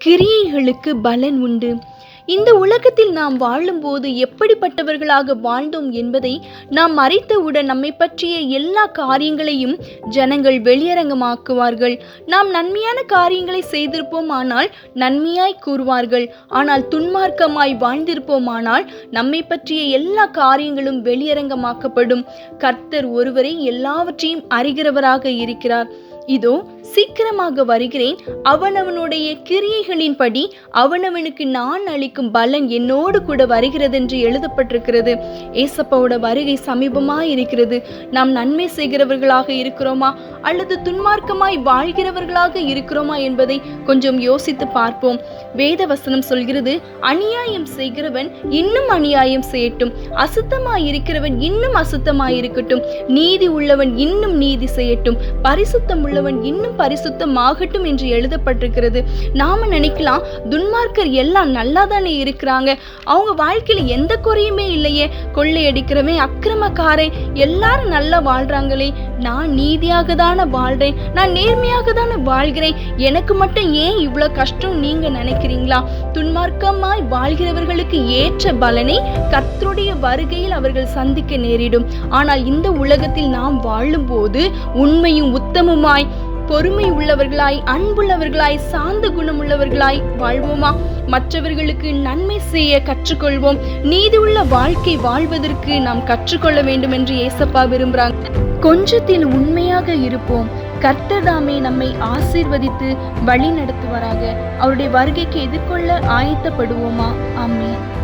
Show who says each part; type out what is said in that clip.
Speaker 1: கிரியைகளுக்கு பலன் உண்டு. இந்த உலகத்தில் நாம் வாழும்போது எப்படிப்பட்டவர்களாக வாழ்ந்தோம் என்பதை நாம் மறைத்தவுடன் நம்மை பற்றிய எல்லா காரியங்களையும் ஜனங்கள் வெளியரங்கமாக்குவார்கள். நாம் நன்மையான காரியங்களை செய்திருப்போம் ஆனால் நன்மையாய் கூறுவார்கள். ஆனால் துன்மார்க்கமாய் வாழ்ந்திருப்போமானால் நம்மை பற்றிய எல்லா காரியங்களும் வெளியரங்கமாக்கப்படும். கர்த்தர் ஒருவரே எல்லாவற்றையும் அறிகிறவராக இருக்கிறார். இதோ சீக்கிரமாக வருகிறேன். அவனவனுடைய கிரியைகளின்படி அவனவனுக்கு நான் அளிக்கும் பலன் என்னோடு கூட வருகிறது என்று எழுதப்பட்டிருக்கிறது. ஏசப்பாவோட வருகை சமீபமாய் இருக்கிறது. நாம் நன்மை செய்கிறவர்களாக இருக்கிறோமா? அல்லது துன்மார்க்கமாய் வாழ்கிறவர்களாக இருக்கிறோமா என்பதை கொஞ்சம் யோசித்து பார்ப்போம். வேத வசனம் சொல்கிறது அநியாயம் செய்கிறவன் இன்னும் அநியாயம் செய்யட்டும். அசுத்தமாய் இருக்கிறவன் இன்னும் அசுத்தமாய் இருக்கட்டும். நீதி உள்ளவன் இன்னும் நீதி செய்யட்டும். பரிசுத்தம் உள்ள உள்ளவன் இன்னும் பரிசுத்தம் ஆகட்டும் என்று எழுதப்பட்டிருக்கிறது. நாம நினைக்கலாம் துன்மார்க்கர் எல்லாம் நல்லா தானே இருக்கிறாங்க. அவங்க வாழ்க்கையில எந்த குறையுமே இல்லையே. கொள்ளையடிக்கிறவன் அக்கிரமக்காரன் எல்லாரும் நல்லா வாழ்றாங்களே. நான் நீதியாக தானே வாழ்றேன். நான் நேர்மையாக தானே வாழ்கிறேன். எனக்கு மட்டும் ஏன் இவ்வளோ கஷ்டம் நீங்க நினைக்கிறீங்களா? துன்மார்க்கமாய் வாழ்கிறவர்களுக்கு ஏற்ற பலனை கர்த்தருடைய வருகையில் அவர்கள் சந்திக்க நேரிடும். ஆனால் இந்த உலகத்தில் நாம் வாழும்போது உண்மையும் உத்தமுமாய் பொறுமை உள்ளவர்களாய் அன்புள்ளவர்களாய் சாந்த குணமுள்ளவர்களாய் வாழ்வோமா? மற்றவர்களுக்கு நன்மை செய்ய கற்றுக்கொள்வோம். நீதி உள்ள வாழ்க்கை வாழ்வதற்கு நாம் கற்றுக்கொள்ள வேண்டும் என்று ஏசப்பா விரும்புகிறாங்க. கொஞ்சத்தில் உண்மையாக இருப்போம். கர்த்ததாமே நம்மை ஆசீர்வதித்து வழி நடத்துவாராக அவருடைய வருகைக்கு எதிர்கொள்ள ஆயத்தப்படுவோமா? ஆமென்.